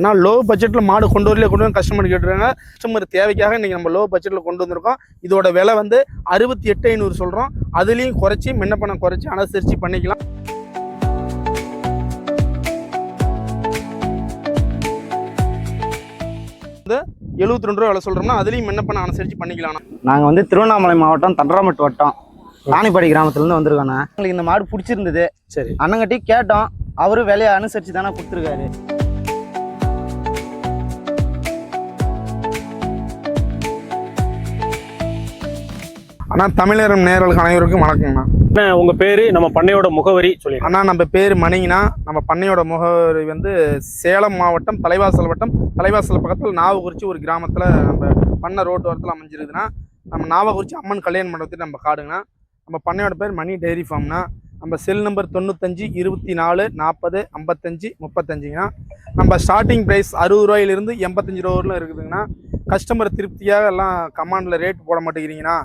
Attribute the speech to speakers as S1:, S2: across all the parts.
S1: ஆனால் லோ பட்ஜெட்டில் மாடு கொண்டு வரல கொண்டு வந்து கஸ்டமர் கேட்டுருக்காங்க. கஸ்டமர் தேவைக்காக இன்றைக்கி நம்ம லோ பட்ஜெட்டில் கொண்டு வந்திருக்கோம். இதோட விலை வந்து அறுபத்தி எட்டு ஐநூறு சொல்கிறோம் அதுலேயும் குறைச்சி முன்ன பணம் குறைச்சி அனுசரித்து பண்ணிக்கலாம். எழுபத்தி ரெண்டு ரூபா விலை சொல்கிறோம்னா அதுலேயும் பணம் அனுசரித்து பண்ணிக்கலாம்.
S2: நாங்கள் வந்து திருவண்ணாமலை மாவட்டம் தண்டராமட்டு வட்டம் ராணிப்பாடி கிராமத்துலேருந்து வந்திருக்கோண்ணே எங்களுக்கு இந்த மாடு பிடிச்சிருந்தது.
S1: சரி.
S2: அண்ணங்கிட்டி கேட்டோம். அவரு விலையை அனுசரித்து தானே கொடுத்துருக்காரு.
S1: அண்ணா தமிழகம் நேரலுக்கு அனைவருக்கும் வணக்கங்கண்ணா.
S3: அண்ணா, உங்க பேரு நம்ம பண்ணையோட முகவரி சொல்லிடுங்க.
S1: அண்ணா நம்ம பேர் மணிங்கண்ணா. நம்ம பண்ணையோட முகவரி வந்து சேலம் மாவட்டம் தலைவாசல் வட்டம். தலைவாசல் பக்கத்தில் நாவகுறிச்சி ஒரு கிராமத்தில் நம்ம பண்ணை ரோட்டு ஓரத்தில் அமைஞ்சிருக்குதுண்ணா. நம்ம நாவகுறிச்சி அம்மன் கல்யாண மண்டபத்தில் நம்ம காடுங்கண்ணா. நம்ம பண்ணையோட பேர் மணி டெய்ரி ஃபார்ம்னா நம்ம செல் நம்பர் தொண்ணூத்தஞ்சு இருபத்தி நாலு நாற்பது ஐம்பத்தஞ்சு முப்பத்தஞ்சுங்கண்ணா. நம்ம ஸ்டார்டிங் ப்ரைஸ் அறுபது ரூபாயிலிருந்து எண்பத்தஞ்சு ரூபா வரலும் இருக்குதுங்கண்ணா. கஸ்டமர் திருப்தியாக எல்லாம் கமாண்டில் ரேட் போட மாட்டேங்கிறீங்கண்ணா.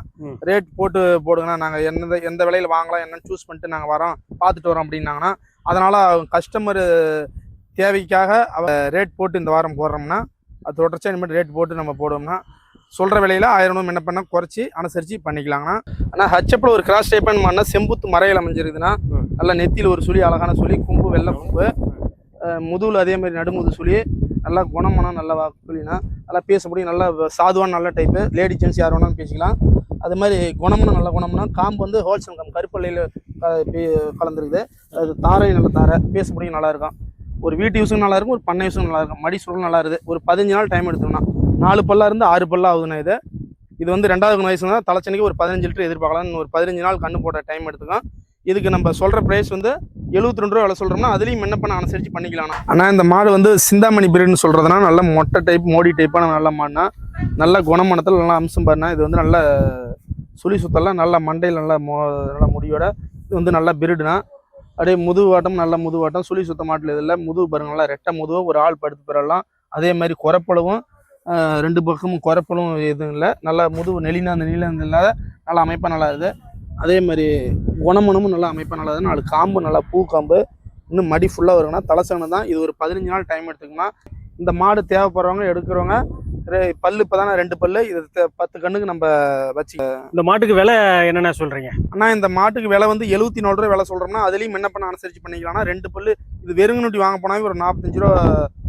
S1: ரேட் போட்டு போடுங்கண்ணா. நாங்கள் எந்த எந்த விலையில் வாங்கலாம் என்னன்னு சூஸ் பண்ணிட்டு நாங்கள் வரோம். பார்த்துட்டு வரோம் அப்படின்னாங்கன்னா அதனால் கஸ்டமர் தேவைக்காக அவ ரேட் போட்டு இந்த வாரம் போடுறோம்னா அது தொடர்ச்சியாக இனிமேல் ரேட் போட்டு நம்ம போடுவோம்னா சொல்கிற விலையில் ஆயிரம் ரூபா என்ன பண்ணால் குறைச்சி அனுசரித்து பண்ணிக்கலாங்கண்ணா. ஆனால் ஹச்சப்பில் ஒரு கிராஸ் டைப்பன் பண்ணால் செம்புத்து மறையில் அமைஞ்சிருக்குதுன்னா நல்லா நெத்தியில் ஒரு சுழி அழகான சுழி கும்பு வெள்ளை கும்பு. முதுகில் அதே மாதிரி நடுமுது சுழி. நல்லா குணமனம் நல்லா வாக்குலினா நல்லா பேச முடியும் நல்லா சாதுவான நல்ல டைப்பு லேடி ஜென்ஸ் யார் வேணாலும் பேசிக்கலாம். அது மாதிரி குணமனம் நல்ல குணம்னா காம்பு வந்து ஹோல்சேல் காம்பு கருப்பள்ளியில் கலந்துருக்குது. அது தாரை நல்ல தாரை. பேச முடியும் ஒரு வீட்டு யூஸும் நல்லாயிருக்கும் ஒரு பண்ணை யூஸும் நல்லாயிருக்கும் மடி சூழல் நல்லா இருக்குது. ஒரு பதினஞ்சு நாள் டைம் எடுத்தோம்னா நாலு பல்லா இருந்து ஆறு பல்லா ஆகுதுண்ணா இது. இது வந்து ரெண்டாவது வயசு தான் தலைச்சனைக்கு ஒரு பதினஞ்சு லிட்டர் எதிர்பார்க்கலாம். ஒரு பதினஞ்சு நாள் கண்ணு போட டைம் எடுத்துக்கலாம் இதுக்கு நம்ம சொல்கிற ப்ரைஸ் வந்து எழுபத்தி ரெண்டு ரூபா விலை சொல்கிறோம்னா அதுலேயும் என்ன பண்ண அனுசரித்து பண்ணிக்கலாம் ஆனால் இந்த மாடு வந்து சிந்தாமணி பிரீட்னு சொல்கிறதுனா நல்ல மொட்டை டைப் மோடி டைப்பான நல்ல மாடுனா நல்ல குணமனத்தில் நல்லா அம்சம் பாருனா இது வந்து நல்ல சுழி சுத்தெல்லாம் நல்ல மண்டையில் நல்ல மோ நல்ல முடியோட இது வந்து நல்ல பிரீடுனா அப்படியே முதுவாட்டம் நல்ல முதுவாட்டம் சுழி சுத்த மாட்டில் இதில் முதுகு பாருங்க நல்லா ரெட்டை முதுவை ஒரு ஆள் படுத்து பெறலாம். அதே மாதிரி குறைப்படவும் ரெண்டு பக்கமும் குறைப்பலும் எதுவும் இல்லை. நல்லா முதுகு நெளினா அந்த நீளம் இல்லாத நல்லா அமைப்பாக நல்லா இருக்குது. அதே மாதிரி குணமனமும் நல்லா அமைப்பாக நல்லா இருக்குது. நாலு காம்பு நல்லா பூ காம்பு. இன்னும் மடி ஃபுல்லாக வருங்கன்னா தலைசனை தான் இது ஒரு பதினஞ்சு நாள் டைம் எடுத்துக்கணும் இந்த மாடு தேவைப்படுறவங்க எடுக்கிறவங்க பல்லு இப்போ தானே ரெண்டு பல்லு. இது பத்து கண்ணுக்கு நம்ம வச்சு
S3: இந்த மாட்டுக்கு விலை என்னென்ன சொல்றீங்க?
S1: ஆனால் இந்த மாட்டுக்கு விலை வந்து எழுபத்தி நாலு ரூபா விலை சொல்கிறோம்னா அதுலேயும் என்ன பண்ண அனுசரித்து பண்ணிக்கலாம்னா ரெண்டு பல்லு இது வெறுங்கனுட்டி வாங்க போனாவே ஒரு நாற்பத்தஞ்சு ரூபா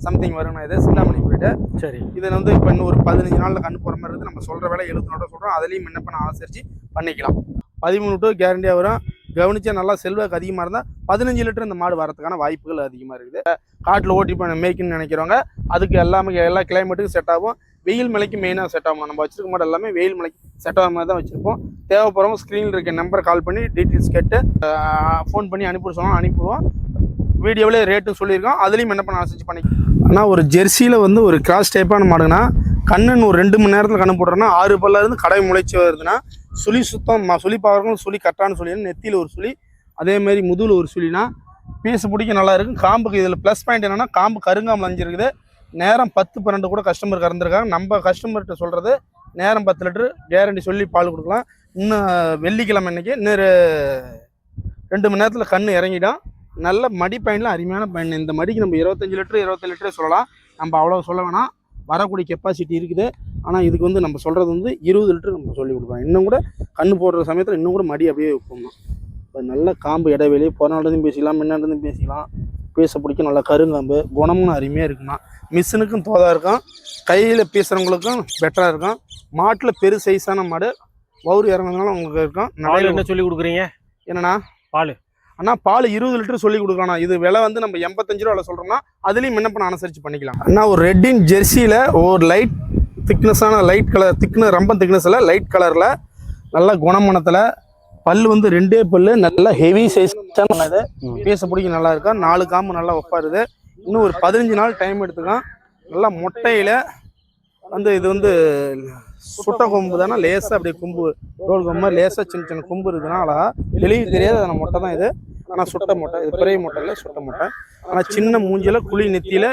S1: சம்திங் வருங்கண்ணா இது சிந்தாமணி போயிட்டு
S3: சரி.
S1: இதில் வந்து இப்போ இன்னும் ஒரு பதினஞ்சு நாளில் கண்ணு போகிற மாதிரி இருக்குது நம்ம சொல்கிற விலை எழுபத்தி நாலு ரூபா சொல்கிறோம் அதுலேயும் என்ன பண்ண அனுசரித்து பண்ணிக்கலாம். பதிமூணு டூ கேரண்டியாக வரும். கவனிச்சா நல்லா செல்வாக்கு அதிகமாக இருந்தால் பதினஞ்சு லிட்டர் இந்த மாடு வரதுக்கான வாய்ப்புகள் அதிகமாக இருக்குது. காட்டில் ஓட்டி பண்ண மேய்க்குன்னு நினைக்கிறவங்க அதுக்கு எல்லாமே எல்லா கிளைமேட்டுக்கும் செட் ஆகும். வெயில் மலைக்கு மெயினாக செட் ஆகும். நம்ம வச்சிருக்க மாடு எல்லாமே வெயில் மலைக்கு செட் ஆகிற மாதிரி தான் வச்சுருப்போம். தேவைப்படுறவங்க ஸ்க்ரீனில் இருக்க நம்பர் கால் பண்ணி டீட்டெயில்ஸ் கேட்டு ஃபோன் பண்ணி அனுப்பி சொன்னால் அனுப்பிடுவோம் வீடியோவிலே ரேட்டும் சொல்லியிருக்கோம் அதுலேயும் என்ன பண்ண அனுசரிச்சு பண்ணி ஆனால் ஒரு ஜெர்சியில் வந்து ஒரு கிராஸ் டைப்பான மாடுங்கன்னா கண்ணன் ஒரு ரெண்டு மணி நேரத்தில் கண்ணு போடுறோன்னா ஆறு பல்ல இருந்து கடை முளைச்சி வருதுன்னா சுழி சுத்தம் ம- சுழி பார்க்கறவங்க சுழி கரெக்டான சுழி நெத்தியில் ஒரு சுழி அதேமாரி முதுகில் ஒரு சுழினா பீஸ் பிடிக்க நல்லா இருக்கும் காம்புக்கு இதில் ப்ளஸ் பாயிண்ட் என்னென்னா காம்பு கருங்காமல் அஞ்சிருக்குது நேரம் பத்து பன்னெண்டு கூட கஸ்டமர் கறந்துருக்காங்க. நம்ம கஸ்டமர்கிட்ட சொல்கிறது நேரம் பத்து லிட்டரு கேரண்டி சொல்லி பால் கொடுக்கலாம். இன்னும் வெள்ளிக்கிழமை அன்னைக்கு இன்னும் ரெண்டு மணி நேரத்தில் கண் இறங்கிடும். நல்ல மடி பயனில் அருமையான பயன். இந்த மடிக்கு நம்ம இருபத்தஞ்சு லிட்டர் இருபத்தஞ்சு லிட்டரே சொல்லலாம். நம்ம அவ்வளோ சொல்ல வேணாம். வரக்கூடிய கெப்பாசிட்டி இருக்குது. ஆனால் இதுக்கு வந்து நம்ம சொல்கிறது வந்து இருபது லிட்டர் நம்ம சொல்லி கொடுப்போம் இன்னும் கூட கண்ணு போடுற சமயத்தில் இன்னும் கூட மடி அப்படியே வைப்போம் இப்போ நல்ல காம்பு இடைவெளி போனாலும் பேசிக்கலாம் முன்னாடி பேசிக்கலாம் பேச பிடிக்கும். நல்லா கருங்காம்பு குணமும் அருமையாக இருக்குண்ணா மிஷினுக்கும் தோதாக இருக்கும். கையில் பேசுகிறவங்களுக்கும் பெட்டராக இருக்கும். மாட்டில் பெரு சைஸான மாடு வவுறு இறங்குறதுனால உங்களுக்கு இருக்கும். நடையில
S3: என்ன சொல்லி கொடுக்குறீங்க?
S1: என்னண்ணா?
S3: பால்.
S1: அண்ணா பால் இருபது லிட்டர் சொல்லி கொடுக்கலாம் இது விலை வந்து நம்ம எண்பத்தஞ்சு ரூபா சொல்கிறோம்னா அதுலேயும் என்ன பண்ண அனுசரித்து பண்ணிக்கலாம். அண்ணா ஒரு ரெட்டின் ஜெர்சியில் ஒரு லைட் திக்னஸான லைட் கலர் திக்ன ரொம்ப திக்னஸில் லைட் கலரில் நல்ல குணமனத்தில் பல்லு வந்து ரெண்டே பல்லு நல்ல ஹெவி சைஸ் இது. பேச பிடிக்க நல்லா இருக்கும் நாலு காம்பு நல்லா ஒப்பாருது இன்னும் ஒரு பதினஞ்சு நாள் டைம் எடுத்துக்கும் நல்லா மொட்டையில் வந்து இது வந்து சுட்ட கொம்பு தானே லேசாக அப்படியே கொம்பு ரோல் கொம்பு லேசாக சின்ன சின்ன கொம்பு இருக்குதுன்னா அழகா வெளியே தெரியாது மொட்டை தான் இது. ஆனால் சுட்ட மொட்டை இது பெரிய மொட்டை இல்லை சுட்ட மொட்டை. ஆனால் சின்ன மூஞ்சில குழி நெத்தியில்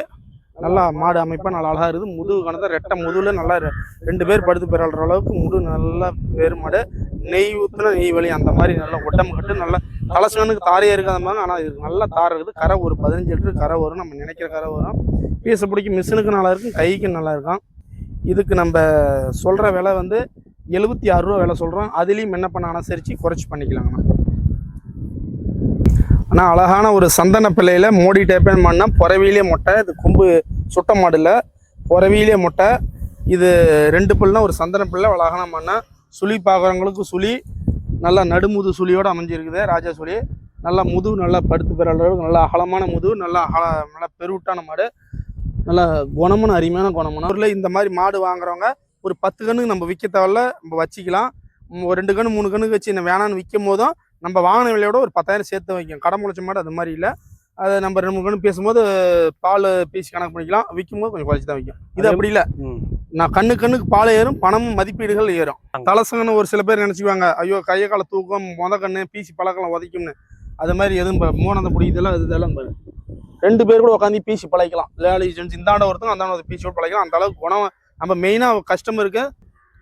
S1: நல்லா மாடு அமைப்பாக நல்லா அழகாக இருக்குது. முதுகு கணத்தை ரெட்டை முதுகில் நல்லா ரெண்டு பேர் படுத்து பெறாடுற அளவுக்கு முது நல்லா பேர் மாடு. நெய் ஊற்றுனா நெய் வலி அந்த மாதிரி நல்லா உடம்பு கட்டு நல்லா தலசனுக்கு தாரையே இருக்காத மாதிரி ஆனால் இது நல்லா தார் இருக்குது. கரை ஒரு பதினஞ்சு லிட்டர் கரை வரும். நம்ம நினைக்கிற கரை வரும். பீசை பிடிக்க மிஷினுக்கு நல்லா இருக்கும் கைக்கும் நல்லா இருக்கும். இதுக்கு நம்ம சொல்கிற விலை வந்து எழுபத்தி ஆறு ரூபா விலை சொல்கிறோம் அதுலேயும் என்ன பண்ண அனுசரித்து குறைச்சி பண்ணிக்கலாங்கண்ணா. ஆனால் அழகான ஒரு சந்தன பிள்ளையில் மோடி டைப்பேன் பண்ணால் புறவியிலே மொட்டை இது கொம்பு சுட்ட மாடில் புறவியிலே மொட்டை. இது ரெண்டு பிள்ளைனா ஒரு சந்தன பிள்ளை அழகான மண்ணா. சுழி பார்க்குறவங்களுக்கு சுழி. நல்லா நடுமுது சுழியோடு அமைஞ்சிருக்குது ராஜா சுழி. நல்லா முதுகு நல்லா படுத்து பெற அளவுக்கு நல்லா அகலமான முதுகு நல்லா அகல நல்லா பெருவிட்டான மாடு. நல்லா குணமான அருமையான குணமான. ஊரில் இந்த மாதிரி மாடு வாங்குறவங்க ஒரு பத்து கண்ணுக்கு நம்ம விற்க தேவையில்ல நம்ம வச்சிக்கலாம். ஒரு ரெண்டு கன்று மூணு கண்ணுக்கு வச்சு இந்த வேணான்னு விற்கும் போதும் நம்ம வாங்கின விலையோட ஒரு பத்தாயிரம் சேர்த்து வைக்கும் கடை முளைச்ச மாடு அது மாதிரி இல்லை. அதை நம்ம ரெண்டு மூணு கண்ணு பேசும்போது பால் பீஸ் கணக்கு பண்ணிக்கலாம். விற்கும் போது கொஞ்சம் குறைச்சி தான் வைக்கும். இது அப்படி இல்லை. நான் கண்ணு கண்ணுக்கு பால் ஏறும் பணமும் மதிப்பீடுகள் ஏறும். தலசங்கன்னு ஒரு சில பேர் நினச்சிக்குவாங்க ஐயோ கையை காலை தூக்கம் மொத கண்ணு பீசி பழக்கலாம் உதைக்கும்னு. அது மாதிரி எதுவும் மோனந்த பிடி இதெல்லாம் இது இதெல்லாம். ரெண்டு பேர் கூட உட்காந்து பீசி பழக்கலாம் லேடி ஜென்ஸ் இந்தாண்ட ஒருத்தங்க அந்தாண்ட பீசியோட பழக்கலாம் அந்த அளவுக்கு குணம் நம்ம மெயினாக கஸ்டமருக்கு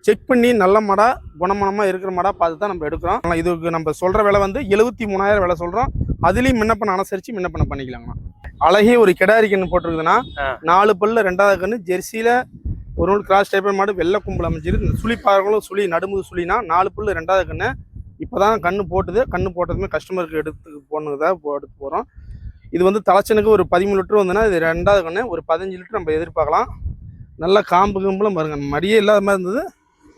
S1: செக் பண்ணி நல்ல மாடா குணமானமாக இருக்கிற மாடா பார்த்து தான் நம்ம எடுக்கிறோம். ஆனா இதுக்கு நம்ம சொல்கிற விலை வந்து எழுபத்தி மூணாயிரம் விலை சொல்கிறோம் அதுலேயும் முன்னப்பண்ண அனுசரித்து முன்னப்பண்ண பண்ணிக்கலாங்கண்ணா. அழகிய ஒரு கிடாரி கண்ணு போட்டிருக்குதுன்னா. நாலு பல்ல ரெண்டாவது கண்ணு ஜெர்சியில் ஒரு நூல் கிராஸ் டைப்பர் மாடு வெள்ளை கும்பல் அமைஞ்சிருக்கு. இந்த சுழி பாருங்களும் சுழி நடுமுது சுழினா நாலு புல்லு ரெண்டாவது கண்ணு இப்போ தான் கண்ணு போட்டுது. கண்ணு போட்டதுமே கஸ்டமருக்கு எடுத்து போனதா இப்போ எடுத்து போகிறோம் இது வந்து தலைச்சனுக்கு ஒரு பதிமூணு லிட்டர் வந்துன்னா இது ரெண்டாவது கண்ணு ஒரு பதினஞ்சு லிட்டர் நம்ம எதிர்பார்க்கலாம். நல்ல காம்பு கிம்புலாம் பாருங்க. மடியே இல்லாத மாதிரி இருந்தது.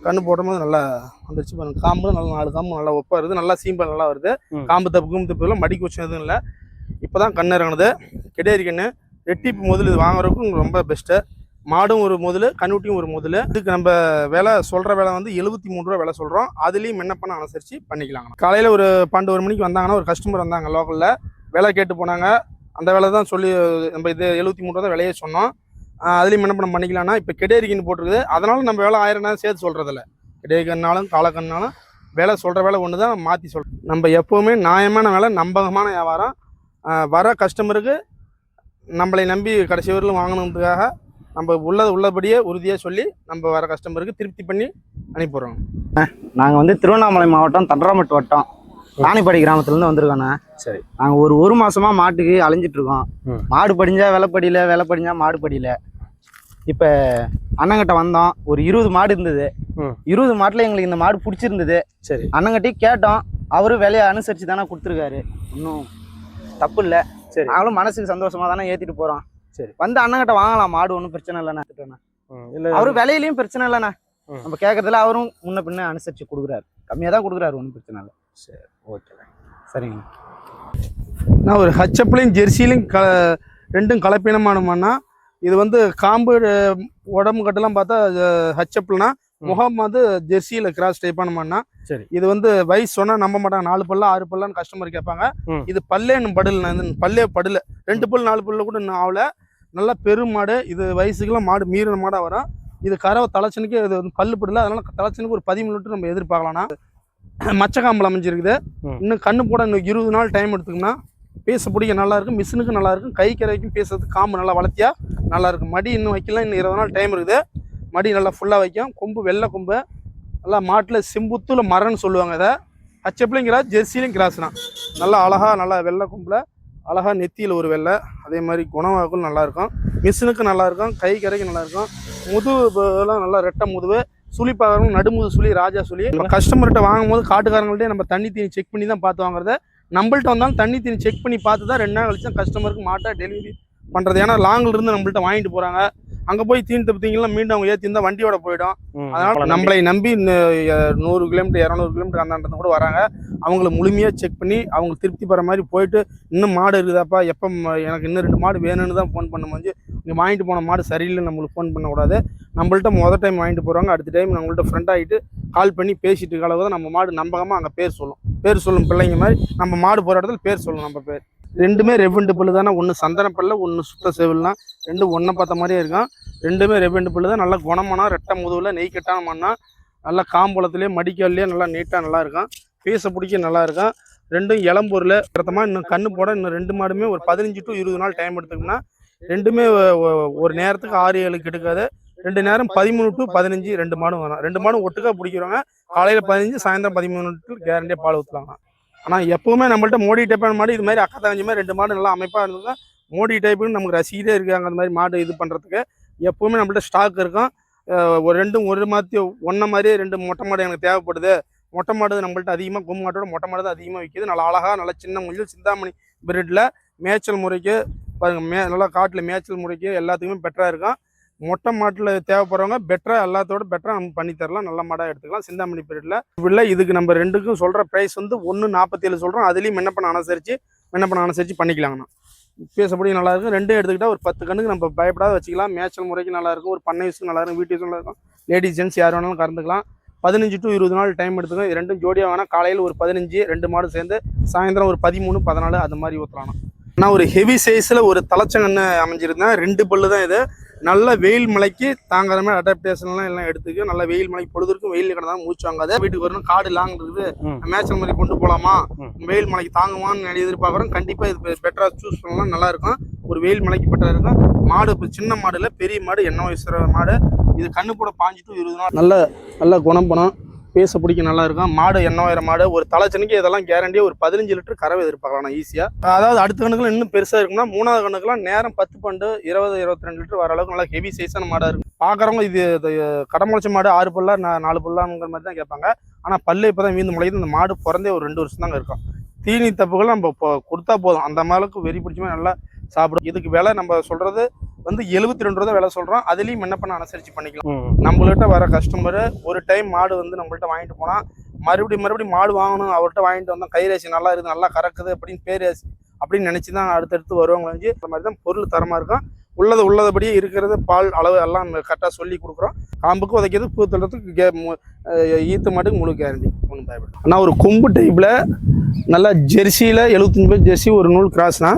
S1: கண்ணு போடும் போது நல்லா வந்துருச்சு பாருங்க. காம்பு நல்லா நாலு காம்பு நல்லா ஒப்பா வருது. நல்லா சீம்பல் நல்லா வருது. காம்பு தப்பு கும்பு தப்பு எல்லாம் மடிக்கு வச்சு எதுவும் இல்லை. இப்போ தான் கண்ணு இறங்குனது கிடையாது கண்ணு. ரெட்டிப்பு முதல் இது வாங்குறதுக்கும் ரொம்ப பெஸ்ட்டு மாடும் ஒரு முதல் கண்ணுட்டியும் ஒரு முதல். இதுக்கு நம்ம விலை சொல்கிற விலை வந்து எழுபத்தி மூணு ரூபா விலை சொல்கிறோம் அதுலேயும் என்ன பண்ண அனுசரித்து பண்ணிக்கலாங்க. காலையில் ஒரு பன்னெண்டு ஒரு மணிக்கு வந்தாங்கன்னா ஒரு கஸ்டமர் வந்தாங்க லோக்கலில் விலை கேட்டு போனாங்க. அந்த விலை தான் சொல்லி நம்ம இது எழுபத்தி மூணு ரூபா தான் விலையே சொன்னோம். அதுலேயும் என்ன பண்ண பண்ணிக்கலாம்னா இப்போ கெடேரிக்கின்னு போட்டிருக்குது. அதனால நம்ம விலை ஆயிரம் நேரம் சேர்த்து சொல்கிறதில்ல கெடேரிக்கன்னாலும் காலக்கண்ணாலும் விலை சொல்கிற விலை ஒன்று தான் மாற்றி சொல்கிறோம் நம்ம எப்போவுமே நியாயமான விலை நம்பகமான வியாபாரம். வர கஸ்டமருக்கு நம்மளை நம்பி கடைசி வரையிலும் வாங்கணுன்றதுக்காக நம்ம உள்ளது உள்ளபடியே உறுதியாக சொல்லி நம்ம வர கஸ்டமருக்கு திருப்தி பண்ணி அனுப்பிடுறோம்.
S2: நாங்கள் வந்து திருவண்ணாமலை மாவட்டம் தண்டராமட்டு வட்டம். ராணிப்பாடி கிராமத்துலேருந்து வந்திருக்கோண்ணே
S3: சரி.
S2: நாங்கள் ஒரு ஒரு மாசமா மாட்டுக்கு அலைஞ்சிட்டு இருக்கோம்.
S3: ம்.
S2: மாடு படிஞ்சா வெலை படியில வெலை படிஞ்சா மாடு படியில. இப்போ அண்ணங்கிட்ட வந்தோம். ஒரு இருபது மாடு இருந்தது. இருபது மாட்டில் எங்களுக்கு இந்த மாடு பிடிச்சிருந்தது.
S3: சரி.
S2: அண்ணங்கிட்டையும் கேட்டோம். அவரும் விலையை அனுசரித்து தானே கொடுத்துருக்காரு. ஒன்றும் தப்பு இல்லை.
S3: சரி.
S2: நாங்களும் மனசுக்கு சந்தோஷமா தானே ஏற்றிட்டு போகிறோம்
S3: சரி.
S2: வந்து அண்ணங்கிட்ட வாங்கலாம். மாடு ஒன்றும் பிரச்சனை இல்லைண்ணே.
S3: இல்ல
S2: அவரும் விலையிலையும் பிரச்சனை இல்லைண்ணே. நம்ம கேட்கறதுல அவரும் முன்ன பின்ன அனுசரித்து கொடுக்குறாரு. கம்மியாக தான் கொடுக்குறாரு. ஒன்றும் பிரச்சனை இல்லை.
S3: சரி ஓகே
S2: சரிங்கண்ணா.
S1: நான் ஒரு ஹச்சப்லையும் ஜெர்சிலையும் க ரெண்டும் கலப்பினமானமானா இது வந்து காம்பு உடம்பு கட்டெல்லாம் பார்த்தா ஹச்சப்னா. முகம் வந்து ஜெர்சியில் கிராஸ் டைப்பானமானா
S3: சரி.
S1: இது வந்து வயசு சொன்னா நம்ப மாட்டாங்க. நாலு பல்லா ஆறு பல்லான்னு கஸ்டமர் கேட்பாங்க. இது பல்லேன்னு படல பல்லே படல. ரெண்டு பல் நாலு பல்ல கூட இன்னும் ஆகல நல்லா பெரும் மாடு. இது வயசுக்கெல்லாம் மாடு மீறின மாடா வரும். இது கறவை தலைச்சனுக்கு இது பல்லு படல. அதனால தலைச்சனுக்கு ஒரு பதிமூணு லிட்டர் நம்ம எதிர்பார்க்கலாம்னா மச்சக்காம்பல் அமைஞ்சிருக்குது. இன்னும் கண்ணு போட இன்னும் இருபது நாள் டைம் எடுத்துக்கோம்னா பேச பிடிக்க நல்லா இருக்கும் மிஷினுக்கு நல்லா இருக்கும் கை கரைக்கும் பேசுறதுக்கு காம்பு நல்லா வளர்த்தியா நல்லா இருக்கும் மடி இன்னும் வைக்கலாம் இன்னும் இருபது நாள் டைம் இருக்குது. மடி நல்லா ஃபுல்லாக வைக்கும். கொம்பு வெள்ளை கொம்பு நல்லா மாட்டில் செம்புத்துல மரம்னு சொல்லுவாங்க அதை. ஹச்சப்லையும் கிராஸ் ஜெர்சிலையும் கிராஸ்னா நல்லா அழகாக நல்லா வெள்ளை கொம்பில் அழகா நெத்தியில் ஒரு வெள்ளை. அதே மாதிரி குணவாக்கும் நல்லாயிருக்கும். மிஷினுக்கு நல்லாயிருக்கும் கை கரைக்கு நல்லாயிருக்கும். முதுகுலாம் நல்லா ரெட்டை முதுவு சுழி பார்க்கணும் நடுமுது சுழி ராஜா சுழி. நம்ம கஸ்டமர்கிட்ட வாங்கும்போது காட்டுக்காரங்கள்ட்டே நம்ம தண்ணி தீனி செக் பண்ணி தான் பார்த்து வாங்குறத நம்மள்ட்ட வந்தாலும் தண்ணி தண்ணி செக் பண்ணி பார்த்து தான் ரெண்டு நாள் கழிச்சு தான் கஸ்டமருக்கு மாட்டாக டெலிவரி பண்ணுறது ஏன்னா லாங்கில் இருந்து நம்மள்ட்ட வாங்கிட்டு போகிறாங்க அங்கே போய் தீனி தப்பித்தீங்கன்னா மீண்டும் அவங்க ஏற்றி இருந்தால் வண்டியோட போயிடும். அதனால
S3: நம்மள
S1: நம்பி நூறு கிலோமீட்டர் இரநூறு கிலோமீட்டர் அந்த கூட வராங்க. அவங்கள முழுமையாக செக் பண்ணி அவங்க திருப்தி பெற மாதிரி போயிட்டு இன்னும் மாடு இருக்குதாப்பா எப்போ எனக்கு இன்னும் ரெண்டு மாடு வேணும்னு தான் ஃபோன் பண்ண முடிஞ்சு நீங்கள் வாங்கிட்டு போன மாடு சரியில்லை நம்மளுக்கு ஃபோன் பண்ணக்கூடாது. நம்மள்ட்ட மொதல் டைம் வாங்கிட்டு போகிறாங்க அடுத்த டைம் நம்மள்ட்ட ஃப்ரெண்ட் ஆகிட்டு கால் பண்ணி பேசிட்டு கலவு தான் நம்ம மாடு நம்பகமாக அங்கே பேர் சொல்லும். பேர் சொல்லும் பிள்ளைங்க மாதிரி நம்ம மாடு போகிற இடத்துல பேர் சொல்லும் நம்ம பேர். ரெண்டுமே ரெவெண்டு பல்லு தானே. ஒன்று சந்தன பல்லு ஒன்று சுத்த செவில்லாம் ரெண்டும் ஒன்றை பார்த்த மாதிரியே இருக்கும். ரெண்டுமே ரெவெண்டு பல்லு தான். நல்லா குணமானா ரெட்டை முதுகில் நெய் கட்டான மண்ணா நல்லா காம்பளத்துலேயே மடிக்கல்லையே நல்லா நீட்டாக நல்லா இருக்கும். பீசை பிடிக்க நல்லா இருக்கும். ரெண்டும் இளம்பூரில் பிரத்தமாக இன்னும் கண்ணு போட இன்னும் ரெண்டு மாடுமே ஒரு பதினஞ்சு டு இருபது நாள் டைம் எடுத்துக்கோன்னா ரெண்டுமே ஒரு நேரத்துக்கு ஆறு ஏழுக்கு எடுக்காது ரெண்டு நேரம் பதிமூணு டு பதினஞ்சு ரெண்டு மாடும் வரும். ரெண்டு மாடும் ஒட்டுக்கா பிடிக்கிறவங்க காலையில் பதினஞ்சு சாயந்தரம் பதிமூணு டு கேரண்டியாக பால் ஊற்றலாம் ஆனால் எப்பவுமே நம்மள்ட்ட மோடி டைப்பான மாடு இது மாதிரி அக்கா தங்கச்சி மாதிரி ரெண்டு மாடு நல்லா அமைப்பாக இருந்ததுன்னா மோடி டைப்புன்னு நமக்கு ரசிக்கிட்டே இருக்காங்க அந்த மாதிரி மாடு இது பண்ணுறதுக்கு எப்பவுமே நம்மள்ட்ட ஸ்டாக் இருக்கும். ஒரு ரெண்டும் ஒரு மாற்றி ஒன்றை மாதிரியே ரெண்டு மொட்டை மாடு எனக்கு தேவைப்படுது. மொட்டை மாடு நம்மள்ட்ட அதிகமாக கும் மாட்டோட மொட்டை மாடு தான் அதிகமாக விற்கிது நல்லா அழகாக நல்லா சின்ன முயல் சிந்தாமணி பிரீட்டில் மேய்ச்சல் முறைக்கு பாருங்கள் மே நல்லா காட்டில் மேய்ச்சல் முறைக்கு எல்லாத்துக்குமே பெட்டராக இருக்கும். மொட்டை மாட்டில் தேவைப்படுறவங்க பெட்டராக எல்லாத்தோட பெட்டராக நம்ம பண்ணி தரலாம். நல்ல மாடாக எடுத்துக்கலாம். சிந்தாமணி பீரியடில் இல்லை இதுக்கு நம்ம ரெண்டுக்கும் சொல்கிற ப்ரைஸ் வந்து ஒன்று நாற்பத்தேழு சொல்கிறோம் அதுலேயும் விண்ணப்பம் அனுசரித்து விண்ணப்பம் அனுசரித்து பண்ணிக்கலாங்கண்ணா பேசப்படி நல்லாயிருக்கும் ரெண்டும் எடுத்துக்கிட்டால் ஒரு பத்து கண்ணுக்கு நம்ம பயப்படாத வச்சுக்கலாம். மேய்ச்சல் முறைக்கு நல்லாயிருக்கும் ஒரு பண்ணை யூஸ்க்கு நல்லாயிருக்கும் வீட்டு யூஸும் நல்லாயிருக்கும் லேடிஸ் ஜென்ஸ் யார் வேணாலும் கறந்துக்கலாம். பதினஞ்சு டு இருபது நாள் டைம் எடுத்துக்கும் இது ரெண்டும் ஜோடியாக வேணால் காலையில் ஒரு பதினஞ்சு ரெண்டு மாடு சேர்ந்து சாயந்தரம் ஒரு பதிமூணு பதினாலு அது மாதிரி ஊற்றலாம் நான் ஒரு ஹெவி சைஸில் ஒரு தலைச்சங்கன்னு அமைஞ்சிருந்தேன். ரெண்டு பல்லு தான் இது. நல்ல வெயில் மலைக்கு தாங்குற மாதிரி அடாப்டேஷன்லாம் எல்லாம் எடுத்துக்கு. நல்ல வெயில் மலைக்கு பொழுதுக்கும் வெயில் கிடந்தா மூச்சு வாங்காது. வீட்டுக்கு வரணும் காடு லாங் இருக்குது.
S3: ம்.
S1: மேய்ச்சல் மாதிரி கொண்டு போகலாமா. வெயில் மலைக்கு தாங்குமான்னு நிறைய எதிர்பார்க்குறோம் கண்டிப்பாக இது பெட்டராக சூஸ் பண்ணலாம். நல்லா இருக்கும். ஒரு வெயில் மலைக்கு பெட்டராக இருக்கும். மாடு இப்போ சின்ன மாடு இல்லை பெரிய மாடு எண்ணெய் வயசுற மாடு இது கண்ணு கூட பாஞ்சு டு இருபது நாள். நல்ல நல்ல குணம் பணம். பேச பிடிக்க நல்லா இருக்கும். மாடு எண்ணாயிரம் மாடு ஒரு தலைச்சனுக்கு இதெல்லாம் கேரண்டியாக ஒரு பதினஞ்சு லிட்டர் கறவை எதிர்பார்க்கலாம் ஈஸியாக அதாவது அடுத்த கணக்கில் இன்னும் பெருசாக இருக்கும்னா மூணாவது கணக்குலாம் நேரம் பத்து பண்டு இருபது இருபத்தி ரெண்டு லிட்டர் வர அளவுக்கு நல்லா ஹெவி சைஸான மாடாக இருக்கும். பார்க்குறவங்க இது இது கடமுளைச்ச மாடு ஆறு பல்லா நாலு பல்லாங்கிற மாதிரி தான் கேட்பாங்க. ஆனால் பல்லு இப்போ தான் வீந்து முளைக்குது. இந்த மாடு பிறந்தே ஒரு ரெண்டு வருஷம் தாங்க இருக்கும். தீனி தப்புகள் நம்ம இப்போ கொடுத்தா போதும். அந்த மாதிரிக்கு வெறி பிடிச்ச மாதிரி நல்லா சாப்பிடும். இதுக்கு விலை நம்ம சொல்கிறது வந்து எழுபத்தி ரெண்டு ரூபா விலை சொல்கிறோம் அதுலேயும் என்ன பண்ண அனுசரித்து பண்ணிக்கலாம். நம்மள்கிட்ட வர கஸ்டமர் ஒரு டைம் மாடு வந்து நம்மள்ட்ட வாங்கிட்டு போனால் மறுபடியும் மறுபடியும் மாடு வாங்கணும் அவர்கிட்ட வாங்கிட்டு வந்தோம். கைராசி நல்லா இருக்குது நல்லா கறக்குது அப்படின்னு பேராசி அப்படின்னு நினச்சி தான் அடுத்தடுத்து வருவாங்க இந்த மாதிரி தான் பொருள் தரமாக இருக்கும். உள்ளது உள்ளதபடியே இருக்கிறது பால் அளவு எல்லாம் கரெக்டாக சொல்லி கொடுக்குறோம். காம்புக்கு உதைக்கிறது பூ தள்ளுறதுக்கு கே ஈத்து மாட்டுக்கு முழு கேரண்டி ஒன்றும் பயப்படும் ஆனால் ஒரு கொம்பு டைப்பில் நல்லா ஜெர்சியில் எழுபத்தஞ்சு பேர் ஜெர்சி ஒரு நூல் கிராஸ்னா.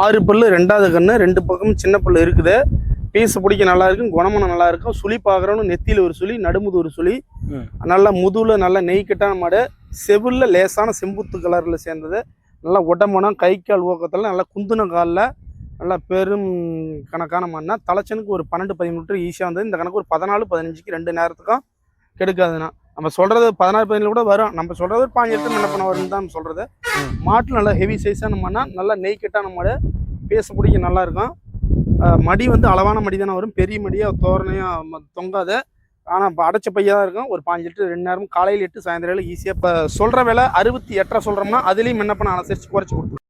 S1: ஆறு பல்லு ரெண்டாவது கண்ணு ரெண்டு பக்கம் சின்ன பல்லு இருக்குது. பீஸ் பிடிக்க நல்லா இருக்கும் குணமனம் நல்லா இருக்கும். சுழி பார்க்குறவனு நெத்தியில் ஒரு சுழி நடுமுது ஒரு சுழி. நல்லா முதுகுல நல்லா நெய்க்கட்டான மாடு. செவில்ல லேசான செம்புத்து கலரில் சேர்ந்தது. நல்லா உடம்புனம் கை கால் ஊக்கத்தில் நல்லா குந்துன காலில் நல்லா பெரும் கணக்கான மண்ணா தலைச்சனுக்கு ஒரு பன்னெண்டு பதிமூணு ஈஸியாக வந்தது. இந்த கணக்கு ஒரு பதினாலு பதினஞ்சுக்கு ரெண்டு நேரத்துக்கும் கெடுக்காதுண்ணா நம்ம சொல்கிறது பதினாறு பதினேழு கூட வரும். நம்ம சொல்கிறது ஒரு பாஞ்சு லிட்டர் என்ன பண்ண வரும்னு தான்
S3: சொல்கிறது
S1: மாட்டு நல்லா ஹெவி சைஸான மண்ணா நல்லா நெய்க்கட்டான மாடு பேச நல்லாயிருக்கும் நல்லா இருக்கும். மடி வந்து அளவான மடி தானே வரும். பெரிய மடியாக தோரணையாக தொங்காது. ஆனால் இப்போ அடைச்ச பையாக தான் இருக்கும். ஒரு பாஞ்சு லிட்டர் ரெண்டு நேரம் காலையில் எட்டு சாயந்தரம் ஈஸியாக இப்போ சொல்கிற வேலை அறுபத்தி எட்டரை சொல்கிறோம்னா அதுலேயும் என்ன பண்ண அனுசரித்து குறைச்சி கொடுத்துருவோம்.